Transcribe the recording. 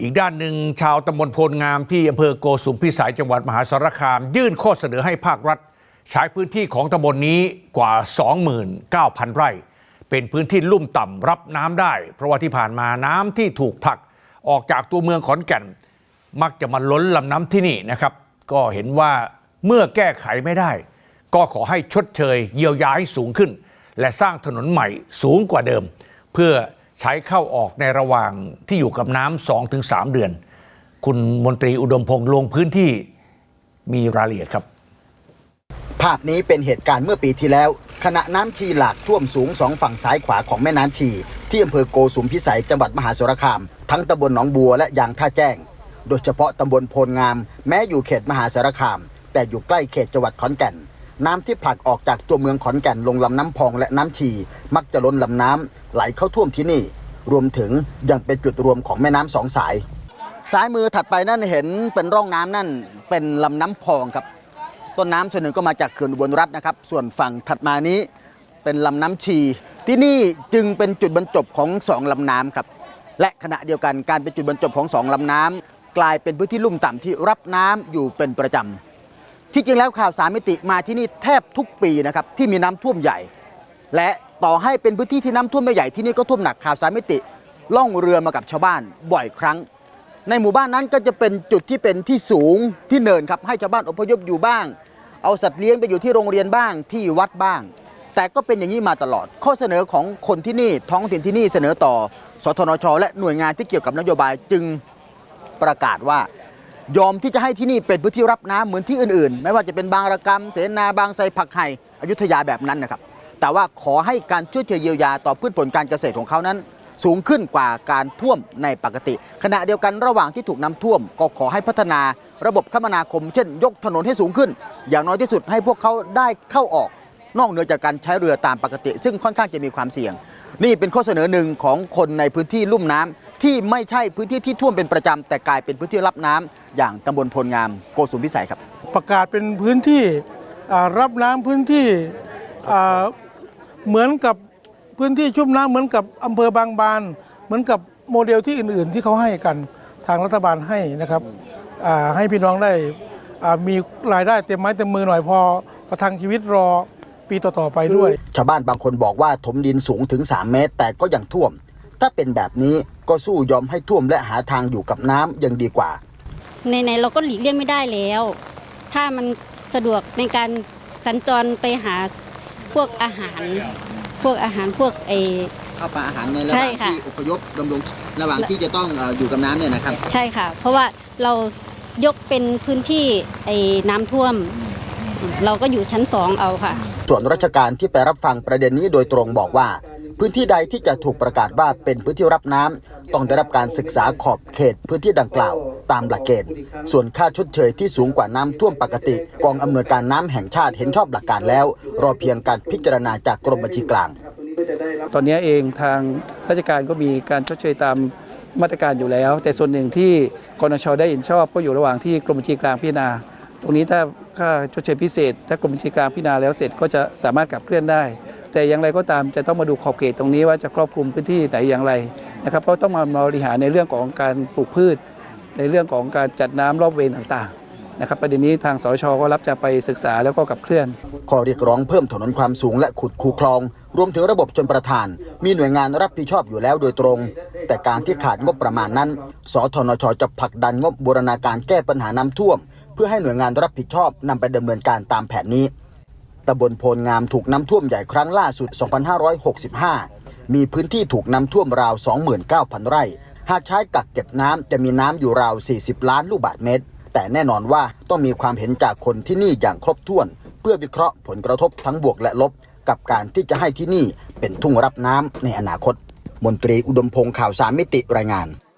อีกด้านหนึ่งชาวตำบลโพลงามที่อำเภอโกสุมพิสัยจังหวัดมหาสารคาม ยื่นข้อเสนอให้ภาครัฐ ใช้พื้นที่ของตำบลนี้กว่า 29,000 ไร่ เป็นพื้นที่ลุ่มต่ำรับน้ำได้ เพราะว่าที่ผ่านมาน้ำที่ถูกผลักออกจากตัวเมืองขอนแก่น มักจะมาล้นลำน้ำที่นี่นะครับ ก็เห็นว่าเมื่อแก้ไขไม่ได้ ก็ขอให้ชดเชย เยียวยาให้สูงขึ้น และสร้างถนนใหม่สูงกว่าเดิม เพื่อ ใช้เข้าออกในระหว่างที่อยู่กับน้ำ2-3ถึง3เดือน คุณมนตรีอุดมพงษ์ลงพื้นที่มีรายละเอียดครับ ภาพนี้เป็นเหตุการณ์เมื่อปีที่แล้ว ขณะน้ำชีหลากท่วมสูงสองฝั่งซ้ายขวาของแม่น้ำชี ที่อำเภอโกสุมพิสัยจังหวัดมหาสารคาม ทั้งตำบลหนองบัวและยางท่าแจ้ง โดยเฉพาะตำบลโพลงาม แม้อยู่เขตมหาสารคาม แต่อยู่ใกล้เขตจังหวัดขอนแก่น น้ำที่ผลักออกจากตัวเมืองขอนแก่นลงลำน้ำพองและน้ำชีมักจะล้นลำน้ำไหลเข้าท่วมที่นี่ รวมถึงยังเป็นจุดรวมของแม่น้ำสองสาย ซ้ายมือถัดไปนั่นเห็นเป็นร่องน้ำนั่นเป็นลำน้ำพองครับ ต้นน้ำส่วนหนึ่งก็มาจากเขื่อนอุบลรัฐนะครับ ส่วนฝั่งถัดมานี้เป็นลำน้ำชี ที่นี่จึงเป็นจุดบรรจบของสองลำน้ำครับ และขณะเดียวกันการเป็นจุดบรรจบของสองลำน้ำกลายเป็นพื้นที่ลุ่มต่ำที่รับน้ำอยู่เป็นประจำ ที่จริงแล้วข่าวสามมิติมาที่นี่แทบทุกปีนะครับที่มีน้ำท่วมใหญ่ และต่อให้เป็นพื้นที่ที่น้ำท่วมไม่ใหญ่ที่นี่ก็ท่วมหนักข่าวสามมิติล่องเรือมากับชาวบ้านบ่อยครั้ง ในหมู่บ้านนั้นก็จะเป็นจุดที่เป็นที่สูงที่เนินครับให้ชาวบ้านอพยพอยู่บ้าง เอาสัตว์เลี้ยงไปอยู่ที่โรงเรียนบ้างที่วัดบ้าง แต่ก็เป็นอย่างนี้มาตลอด ข้อเสนอของคนที่นี่ท้องถิ่นที่นี่เสนอต่อสทนช และหน่วยงานที่เกี่ยวกับนโยบายจึงประกาศว่า ยอมที่จะให้ที่นี่เป็นพื้นที่รับน้ำเหมือนที่อื่นๆ ไม่ว่าจะเป็นบางระกรรมเสนาบางไทรผักไห่อยุธยาแบบนั้นนะครับ แต่ว่าขอให้การช่วยเหลือเยียวยาต่อพืชผลการเกษตรของเขานั้น สูงขึ้นกว่าการท่วมในปกติ ขณะเดียวกันระหว่างที่ถูกน้ำท่วม ก็ขอให้พัฒนาระบบคมนาคม เช่น ยกถนนให้สูงขึ้น อย่างน้อยที่สุดให้พวกเขาได้เข้าออก นอกเหนือจากการใช้เรือตามปกติ ซึ่งค่อนข้างจะมีความเสี่ยง นี่เป็นข้อเสนอหนึ่งของคนในพื้นที่ลุ่มน้ำ ที่ไม่ใช่พื้นที่ที่ท่วมเป็นประจำแต่กลายเป็นพื้นที่รับน้ำอย่างตำบลพลงามโกสุมพิสัยครับ ประกาศเป็นพื้นที่อ่ารับน้ำพื้นที่อ่าเหมือนกับพื้นที่ชุ่มน้ำเหมือนกับอำเภอบางบาน เหมือนกับโมเดลที่อื่น ๆ ที่เขาให้กันทางรัฐบาลให้นะครับอ่าให้พี่น้องได้อ่ามีรายได้เต็มไม้เต็มมือหน่อยพอประทังชีวิตรอปีต่อ ๆ ไปด้วย ชาวบ้านบางคนบอกว่าถมดินสูงถึง 3 เมตร แต่ก็ยังท่วม ถ้าเป็นแบบนี้ก็สู้ยอมให้ท่วมและหาทางอยู่กับน้ำยังดีกว่า ในในๆเราก็หลีกเลี่ยงไม่ได้แล้ว ถ้ามันสะดวกในการสัญจรไปหาพวกอาหาร พวกอาหารพวกไอข้าวปลาอาหารในระหใช่ว่างค่ะ ที่อพยพดำรงระหว่างที่จะต้องเอ่ออยู่กับน้ำเนี่ยนะครับ ใช่ค่ะ เพราะว่าเรายกเป็นพื้นที่ไอ้น้ำท่วม เราก็อยู่ชั้นสองเอาค่ะ ส่วนราชการที่ไปรับฟังประเด็นนี้โดยตรงบอกว่า พื้นที่ใดที่จะถูกประกาศว่าเป็นพื้นที่รับน้ำต้องได้รับการศึกษาขอบเขตพื้นที่ดังกล่าว ตามหลักเกณฑ์ ส่วนค่าชดเชยที่สูงกว่าน้ำท่วมปกติ กองอำนวยการน้ำแห่งชาติเห็นชอบหลักการแล้ว รอเพียงการพิจารณาจากกรมบัญชีกลาง ตอนนี้เองทางราชการก็มีการชดเชยตามมาตรการอยู่แล้ว แต่ส่วนหนึ่งที่กนชได้เห็นชอบก็อยู่ระหว่างที่กรมบัญชีกลางพิจารณา ตรงนี้ถ้า ค่าชดเชยพิเศษ ถ้ากรมบัญชีกลางพิจารณาแล้วเสร็จก็จะสามารถขับเคลื่อนได้ แต่อย่างไรก็ตามจะต้องมาดูขอบเขตตรงนี้ว่าจะครอบคลุมพื้นที่ไหนอย่างไรนะครับเพราะต้องมาบริหารในเรื่องของการปลูกพืช ในเรื่องของการจัดน้ำรอบเวรต่างๆนะครับประเด็นนี้ทางสชก็รับจะไปศึกษาแล้วก็ขับเคลื่อนข้อเรียกร้องเพิ่มถนนความสูงและขุดคูคลอง รวมถึงระบบชนประทาน มีหน่วยงานรับผิดชอบอยู่แล้วโดยตรง แต่การที่ขาดงบประมาณนั้น สทนชจะผลักดันงบบูรณาการแก้ปัญหาน้ำท่วม พื่อให้หน่วยงานรับผิดชอบนำไปดำเนินการตามแผนนี้ตำบลโพลงามถูกน้ำท่วมใหญ่ครั้งล่าสุด 2565 มีพื้นที่ถูกน้ำท่วมราว 29,000 ไร่ หากใช้กักเก็บน้ำจะมีน้ำอยู่ราว 40 ล้านลูกบาศก์เมตร แต่แน่นอนว่าต้องมีความเห็นจากคนที่นี่อย่างครบถ้วน เพื่อวิเคราะห์ผลกระทบทั้งบวกและลบ กับการที่จะให้ที่นี่เป็นทุ่งรับน้ำในอนาคต มนตรีอุดมพงษ์ข่าวสามมิติรายงาน